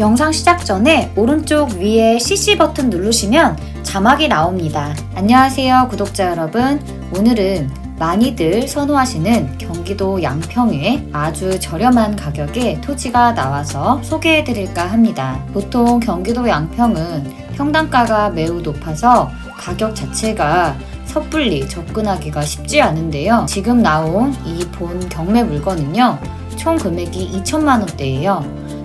영상 시작 전에 오른쪽 위에 CC 버튼 누르시면 자막이 나옵니다. 안녕하세요, 구독자 여러분. 오늘은 많이들 선호하시는 경기도 양평에 아주 저렴한 가격에 토지가 나와서 소개해 드릴까 합니다. 보통 경기도 양평은 평당가가 매우 높아서 가격 자체가 섣불리 접근하기가 쉽지 않은데요. 지금 나온 이 본 경매 물건은요, 총 금액이 2천만 원대예요.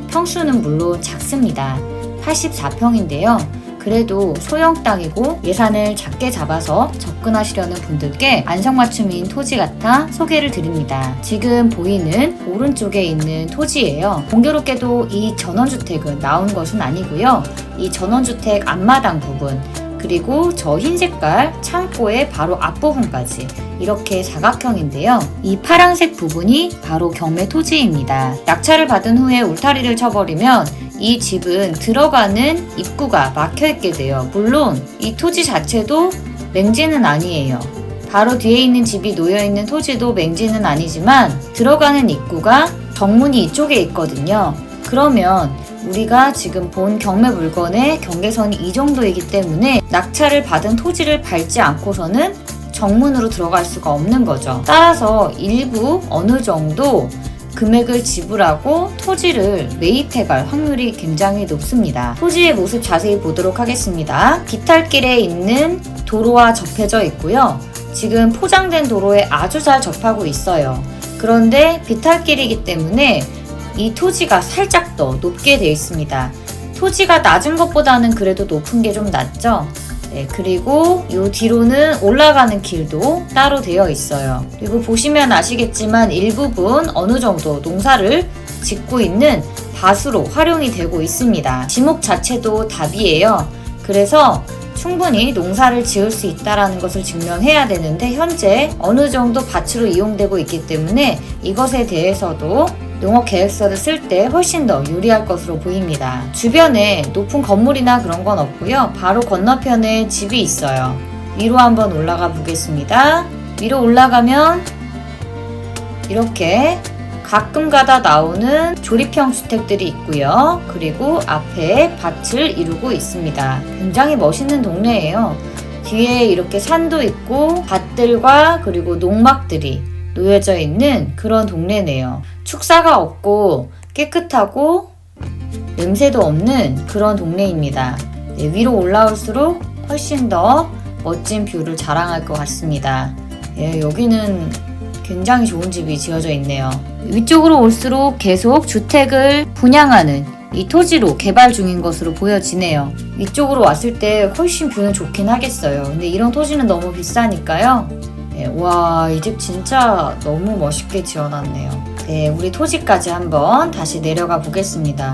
평수는 물론 작습니다. 84평인데요. 그래도 소형 땅이고 예산을 작게 잡아서 접근하시려는 분들께 안성맞춤인 토지 같아 소개를 드립니다. 지금 보이는 오른쪽에 있는 토지예요. 공교롭게도 이 전원주택은 나온 것은 아니고요. 이 전원주택 앞마당 부분 그리고 저 흰 색깔 창고의 바로 앞부분까지 이렇게 사각형인데요. 이 파란색 부분이 바로 경매 토지입니다. 낙찰을 받은 후에 울타리를 쳐버리면 이 집은 들어가는 입구가 막혀 있게 돼요. 물론 이 토지 자체도 맹지는 아니에요. 바로 뒤에 있는 집이 놓여 있는 토지도 맹지는 아니지만 들어가는 입구가 정문이 이쪽에 있거든요. 그러면 우리가 지금 본 경매 물건의 경계선이 이 정도이기 때문에 낙찰을 받은 토지를 밟지 않고서는 정문으로 들어갈 수가 없는 거죠. 따라서 일부 어느 정도 금액을 지불하고 토지를 매입해 갈 확률이 굉장히 높습니다. 토지의 모습 자세히 보도록 하겠습니다. 비탈길에 있는 도로와 접해져 있고요. 지금 포장된 도로에 아주 잘 접하고 있어요. 그런데 비탈길이기 때문에 이 토지가 살짝 더 높게 되어 있습니다. 토지가 낮은 것보다는 그래도 높은 게 좀 낫죠? 네, 그리고 이 뒤로는 올라가는 길도 따로 되어 있어요. 그리고 보시면 아시겠지만 일부분 어느 정도 농사를 짓고 있는 밭으로 활용이 되고 있습니다. 지목 자체도 답이에요. 그래서 충분히 농사를 지을 수 있다라는 것을 증명해야 되는데 현재 어느 정도 밭으로 이용되고 있기 때문에 이것에 대해서도 농업 계획서를 쓸 때 훨씬 더 유리할 것으로 보입니다. 주변에 높은 건물이나 그런 건 없고요. 바로 건너편에 집이 있어요. 위로 한번 올라가 보겠습니다. 위로 올라가면 이렇게 가끔 가다 나오는 조립형 주택들이 있고요. 그리고 앞에 밭을 이루고 있습니다. 굉장히 멋있는 동네예요. 뒤에 이렇게 산도 있고 밭들과 그리고 농막들이 놓여져 있는 그런 동네네요. 축사가 없고 깨끗하고 냄새도 없는 그런 동네입니다. 네, 위로 올라올수록 훨씬 더 멋진 뷰를 자랑할 것 같습니다. 예, 여기는 굉장히 좋은 집이 지어져 있네요. 위쪽으로 올수록 계속 주택을 분양하는 이 토지로 개발 중인 것으로 보여지네요. 위쪽으로 왔을 때 훨씬 뷰는 좋긴 하겠어요. 근데 이런 토지는 너무 비싸니까요. 네, 와, 이 집 진짜 너무 멋있게 지어놨네요. 네, 우리 토지까지 한번 다시 내려가 보겠습니다.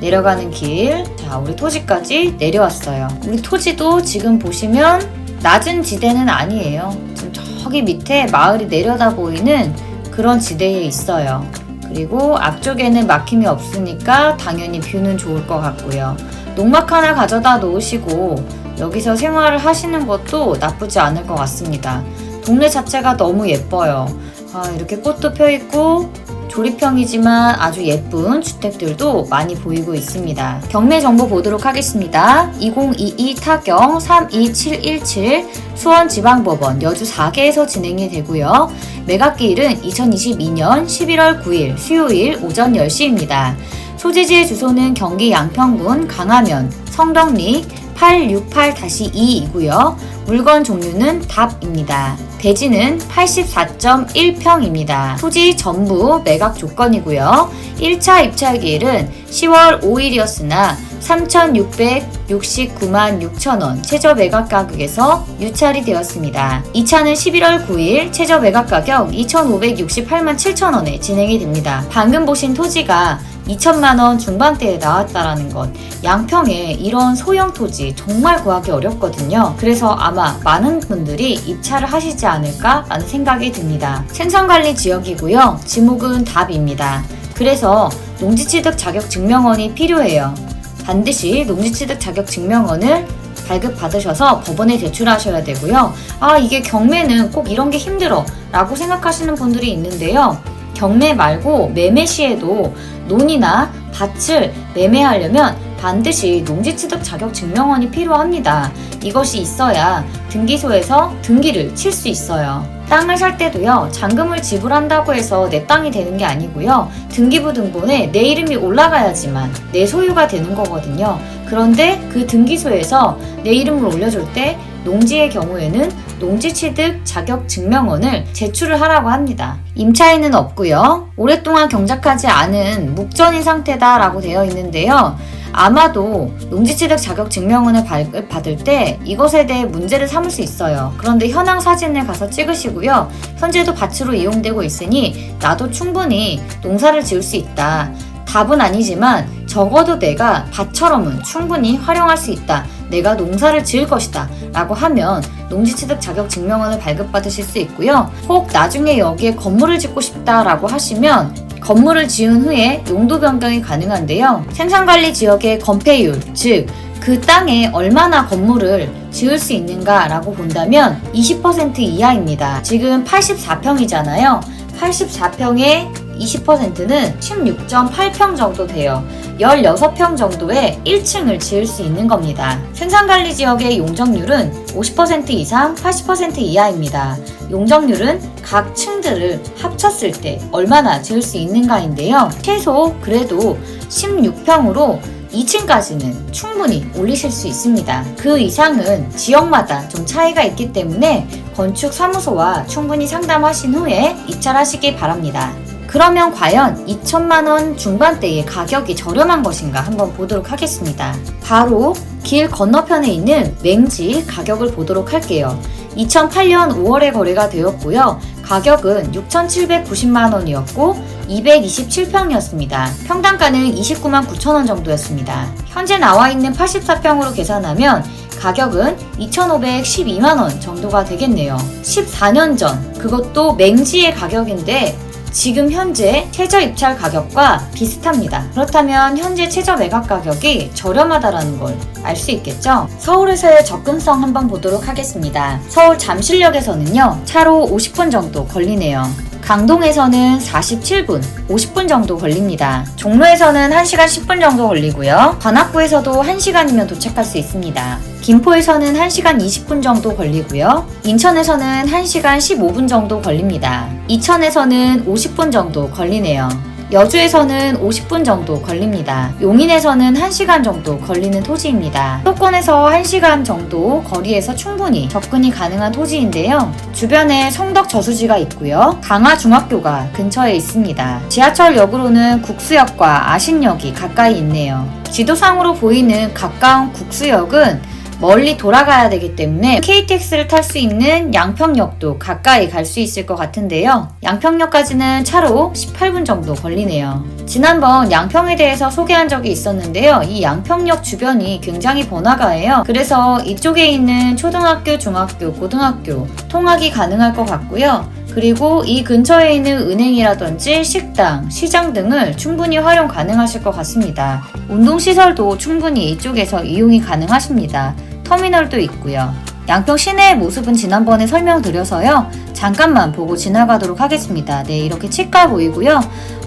내려가는 길. 자, 우리 토지까지 내려왔어요. 우리 토지도 지금 보시면 낮은 지대는 아니에요. 지금 저기 밑에 마을이 내려다 보이는 그런 지대에 있어요. 그리고 앞쪽에는 막힘이 없으니까 당연히 뷰는 좋을 것 같고요. 농막 하나 가져다 놓으시고 여기서 생활을 하시는 것도 나쁘지 않을 것 같습니다. 동네 자체가 너무 예뻐요. 아, 이렇게 꽃도 펴 있고 조립형이지만 아주 예쁜 주택들도 많이 보이고 있습니다. 경매 정보 보도록 하겠습니다. 2022 타경 32717 수원지방법원 여주 4개에서 진행이 되고요. 매각기일은 2022년 11월 9일 수요일 오전 10시입니다. 소재지의 주소는 경기 양평군 강화면 성덕리 868-2이고요. 물건 종류는 답입니다. 대지는 84.1평입니다. 토지 전부 매각 조건이고요. 1차 입찰 기일은 10월 5일이었으나 3,669만 6천원 최저 매각 가격에서 유찰이 되었습니다. 2차는 11월 9일 최저 매각 가격 2,568만 7천원에 진행이 됩니다. 방금 보신 토지가 2천만원 중반대에 나왔다라는 것. 양평에 이런 소형 토지 정말 구하기 어렵거든요. 그래서 아마 많은 분들이 입찰을 하시지 않을까 라는 생각이 듭니다. 생산관리 지역이고요. 지목은 답입니다. 그래서 농지취득 자격 증명원이 필요해요. 반드시 농지취득 자격 증명원을 발급받으셔서 법원에 제출하셔야 되고요. 아, 이게 경매는 꼭 이런 게 힘들어 라고 생각하시는 분들이 있는데요. 경매 말고 매매 시에도 논이나 밭을 매매하려면 반드시 농지취득 자격 증명원이 필요합니다. 이것이 있어야 등기소에서 등기를 칠 수 있어요. 땅을 살 때도요, 잔금을 지불한다고 해서 내 땅이 되는 게 아니고요, 등기부 등본에 내 이름이 올라가야지만 내 소유가 되는 거거든요. 그런데 그 등기소에서 내 이름을 올려줄 때 농지의 경우에는 농지취득 자격 증명원을 제출을 하라고 합니다. 임차인은 없고요. 오랫동안 경작하지 않은 묵전인 상태다라고 되어 있는데요. 아마도 농지취득 자격 증명원을 받을 때 이것에 대해 문제를 삼을 수 있어요. 그런데 현황 사진을 가서 찍으시고요. 현재도 밭으로 이용되고 있으니 나도 충분히 농사를 지을 수 있다. 답은 아니지만 적어도 내가 밭처럼은 충분히 활용할 수 있다. 내가 농사를 지을 것이다. 라고 하면 농지취득 자격 증명원을 발급받으실 수 있고요. 혹 나중에 여기에 건물을 짓고 싶다라고 하시면 건물을 지은 후에 용도 변경이 가능한데요. 생산관리 지역의 건폐율, 즉, 그 땅에 얼마나 건물을 지을 수 있는가라고 본다면 20% 이하입니다. 지금 84평이잖아요. 84평의 20%는 16.8평 정도 돼요. 16평 정도의 1층을 지을 수 있는 겁니다. 생산관리 지역의 용적률은 50% 이상 80% 이하입니다. 용적률은 각 층들을 합쳤을 때 얼마나 지을 수 있는가인데요. 최소 그래도 16평으로 2층까지는 충분히 올리실 수 있습니다. 그 이상은 지역마다 좀 차이가 있기 때문에 건축 사무소와 충분히 상담하신 후에 입찰하시기 바랍니다. 그러면 과연 2천만 원 중반대의 가격이 저렴한 것인가 한번 보도록 하겠습니다. 바로 길 건너편에 있는 맹지 가격을 보도록 할게요. 2008년 5월에 거래가 되었고요. 가격은 6,790만 원이었고 227평이었습니다. 평당가는 29만 9천 원 정도였습니다. 현재 나와 있는 84평으로 계산하면 가격은 2,512만 원 정도가 되겠네요. 14년 전 그것도 맹지의 가격인데 지금 현재 최저 입찰 가격과 비슷합니다. 그렇다면 현재 최저 매각 가격이 저렴하다라는 걸 알 수 있겠죠? 서울에서의 접근성 한번 보도록 하겠습니다. 서울 잠실역에서는요, 차로 50분 정도 걸리네요. 강동에서는 47분, 50분 정도 걸립니다. 종로에서는 1시간 10분 정도 걸리고요. 관악구에서도 1시간이면 도착할 수 있습니다. 김포에서는 1시간 20분 정도 걸리고요. 인천에서는 1시간 15분 정도 걸립니다. 이천에서는 50분 정도 걸리네요. 여주에서는 50분 정도 걸립니다. 용인에서는 1시간 정도 걸리는 토지입니다. 수도권에서 1시간 정도 거리에서 충분히 접근이 가능한 토지인데요. 주변에 성덕 저수지가 있고요. 강화 중학교가 근처에 있습니다. 지하철역으로는 국수역과 아신역이 가까이 있네요. 지도상으로 보이는 가까운 국수역은 멀리 돌아가야 되기 때문에 KTX를 탈 수 있는 양평역도 가까이 갈 수 있을 것 같은데요. 양평역까지는 차로 18분 정도 걸리네요. 지난번 양평에 대해서 소개한 적이 있었는데요. 이 양평역 주변이 굉장히 번화가예요. 그래서 이쪽에 있는 초등학교, 중학교, 고등학교 통학이 가능할 것 같고요. 그리고 이 근처에 있는 은행이라든지 식당, 시장 등을 충분히 활용 가능하실 것 같습니다. 운동시설도 충분히 이쪽에서 이용이 가능하십니다. 터미널도 있고요. 양평 시내의 모습은 지난번에 설명드려서요. 잠깐만 보고 지나가도록 하겠습니다. 네, 이렇게 치과 보이고요.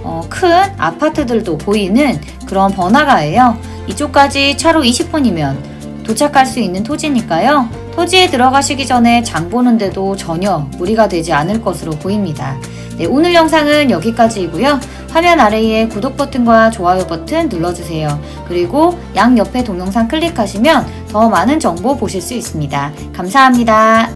어, 큰 아파트들도 보이는 그런 번화가예요. 이쪽까지 차로 20분이면 도착할 수 있는 토지니까요. 토지에 들어가시기 전에 장 보는데도 전혀 무리가 되지 않을 것으로 보입니다. 네, 오늘 영상은 여기까지이고요. 화면 아래에 구독 버튼과 좋아요 버튼 눌러주세요. 그리고 양 옆에 동영상 클릭하시면 더 많은 정보 보실 수 있습니다. 감사합니다.